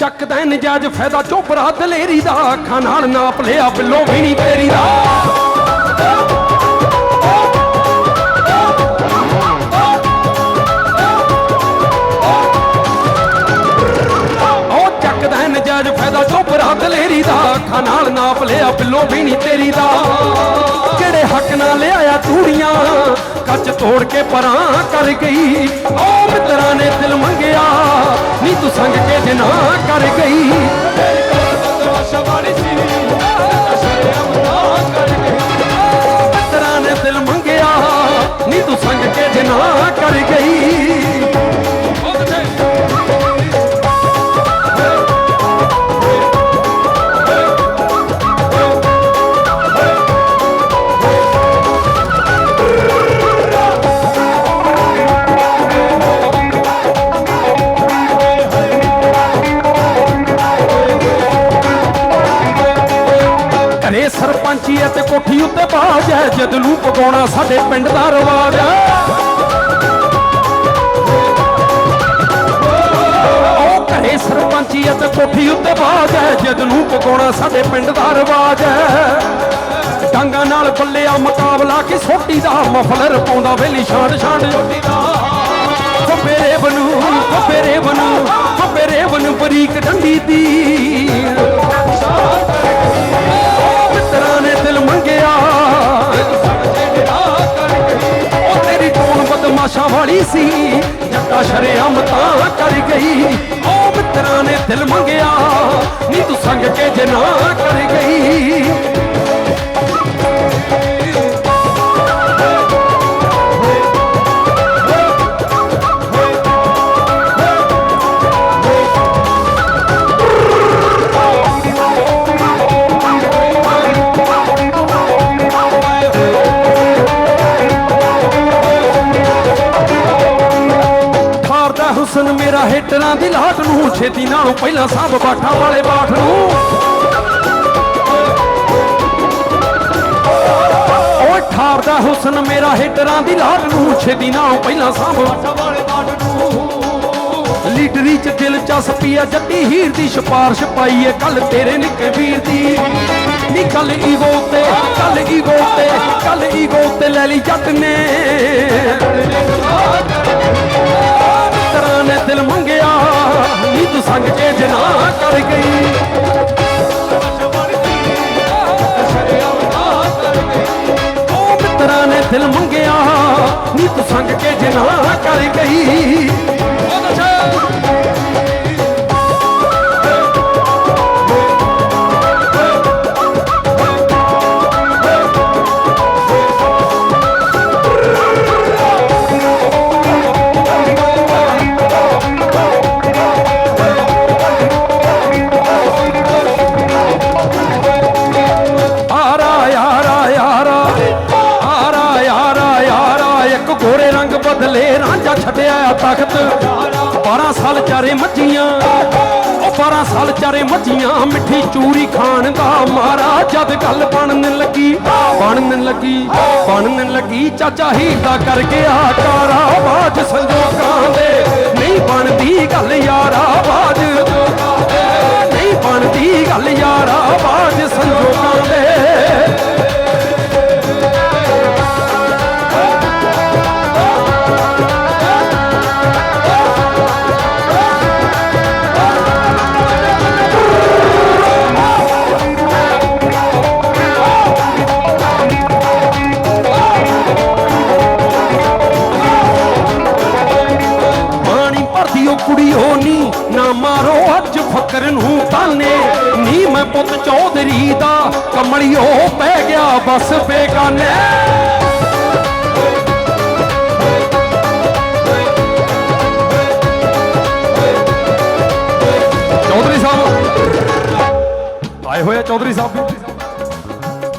ਚੱਕਦਾ ਨਜਾਇਜ਼ ਫਾਇਦਾ ਚੋਪਰਾ ਦਲੇਰੀ ਦਾ ਅੱਖਾਂ ਨਾਲ ਨਾਪ ਲਿਆ, ਬਿੱਲੋ ਵੀ ਨਹੀਂ ਤੇਰੀ ਦਾ ਨਜਾਇਜ਼ ਫਾਇਦਾ ਚੋਪਰਾ ਦਲੇਰੀ ਦਾ। ਅੱਖਾਂ ਨਾਲ ਨਾਪ ਲਿਆ, ਬਿੱਲੋ ਵੀ ਨਹੀਂ ਤੇਰੀ ਦਾ। ਕਿਹੜੇ ਹੱਕ ਨਾਲ ਲਿਆਇਆ ਤੂੜੀਆਂ? ਕੱਚ ਤੋੜ ਕੇ ਪਰਾਂ ਕਰ ਗਈ। ਉਹ ਮਿੱਤਰਾਂ ਨੇ ਦਿਲ ਮੰਗਿਆ, ਨੀ ਤੂੰ ਸੰਗ ਕੇ ਜਿਨਾ ਕਰ ਗਈ। ਮਿੱਤਰਾਂ ਐ ਤੇ ਕੋਠੀ ਉੱਤੇ ਬਾਜ ਐ ਜਦਲੂ ਪਗਾਉਣਾ ਸਾਡੇ ਪਿੰਡ ਦਾ ਰਿਵਾਜ ਐ ਉਹ ਘਰੇ ਸਰਪੰਚੀ ਐ ਤੇ ਕੋਠੀ ਉੱਤੇ ਬਾਜ ਐ ਜਦਲੂ ਪਗਾਉਣਾ ਸਾਡੇ ਪਿੰਡ ਦਾ ਰਿਵਾਜ ਐ ਡਾਂਗਾ ਨਾਲ ਬੱਲਿਆ ਮੁਕਾਬਲਾ ਕਿ ਸੋਟੀ ਦਾ ਮਫਲਰ ਪਾਉਂਦਾ ਵੇਲੀ ਛਾਂਡ ਛਾਂਡ ਜੋਟੀ ਦਾ ਫੇਰੇ ਬਨੂ ਫੇਰੇ ਬਨੂ ਫੇਰੇ ਬਨੂ ਬਰੀਕ ਡੰਡੀ ਦੀ। ਬਦਮਾਸ਼ਾਂ ਸੀ। ਜੱਟਾ ਸ਼ਰੇਆਮ ਤਾਂ ਕਰ ਗਈ। ਉਹ ਮਿੱਤਰਾਂ ਨੇ ਦਿਲ ਮੰਗਿਆ। ਨੀ ਤੂੰ ਸੰਗ ਕੇ ਜਨਾ ਕਰ ਗਈ। ਠਾਰਦਾ ਮੇਰਾ ਹੇਟਰਾਂ ਦੀ ਲਾਟ ਨੂੰ। ਛੇਤੀ ਨਾਲੋਂ ਪਹਿਲਾਂ ਸਭ ਬਾਠਾਂ ਵਾਲੇ ਬਾਠ ਨੂੰ। ਠਾਰਦਾ ਹੁਸਨ ਮੇਰਾ ਹੇਟਰਾਂ ਦੀ ਲਾਟ ਨੂੰ। ਛੇਤੀ ਨਾਲੋਂ ਪਹਿਲਾਂ ਸਭ ਵਾਲੇ ਬਾਠ ਨੂੰ। ਲੀਡਰੀ ਚ ਦਿਲਚਸਪੀ ਆ ਜੱਟੀ ਹੀਰ ਦੀ ਸਿਫਾਰਿਸ਼ ਪਾਈ ਏ, ਕੱਲ ਤੇਰੇ ਨਿੱਕੇ ਵੀਰ ਦੀ। ਨੀ ਕੱਲ ਈਗੋ ਤੇ, ਕੱਲ ਈਗੋ ਤੇ, ਕੱਲ ਈਗੋ ਤੇ ਲੈ ਲਈ ਜੱਟ ਨੇ। ਤਰ੍ਹਾਂ ਨੇ ਦਿਲ ਮੰਗਿਆ ਨੀ ਤੂੰ ਸੰਗ ਕੇ ਜਨਾ ਕਰ ਗਈ। ਮਿੱਤਰਾਂ ਨੇ ਦਿਲ ਮੰਗਿਆ ਨੀ ਤੂੰ ਸੰਗ ਕੇ ਜਨਾ ਕਰ ਗਈ। ਉਹ ਦੱਸ ਰਾਂਝਾ ਤਖਤ 12 ਸਾਲ ਚਾਰੇ ਮੱਝੀਆਂ, ਉਹ 12 ਸਾਲ ਚਾਰੇ ਮੱਝੀਆਂ, ਮਿੱਠੀ ਚੂਰੀ ਖਾਣ ਦਾ ਮਾਰਾ ਜਦ ਗੱਲ ਬਣਨ ਲੱਗੀ ਬਣਨ ਲੱਗੀ ਬਣਨ ਲੱਗੀ, ਚਾਚਾ ਹੀਦਾ ਕਰ ਗਿਆ ਕਾਰਾ ਬਾਜ ਸੰਜੋਗਾਂ ਦੇ। ਨਹੀਂ ਬਣਦੀ ਗੱਲ ਯਾਰਾ ਬਾਜ ਨਹੀਂ ਬਣਦੀ ਗੱਲ ਯਾਰਾ ਬਾਜ ਸੰਜੋਗਾਂ ਦੇ। ਨੀ ਪੁੱਤ ਚੌਧਰੀ ਦਾ ਕਮਲਿਓ ਪੈ ਗਿਆ ਬਸ ਬੇਗਾਨੇ। ਚੌਧਰੀ ਸਾਹਿਬ, ਆਏ ਹੋਏ ਚੌਧਰੀ ਸਾਹਿਬ।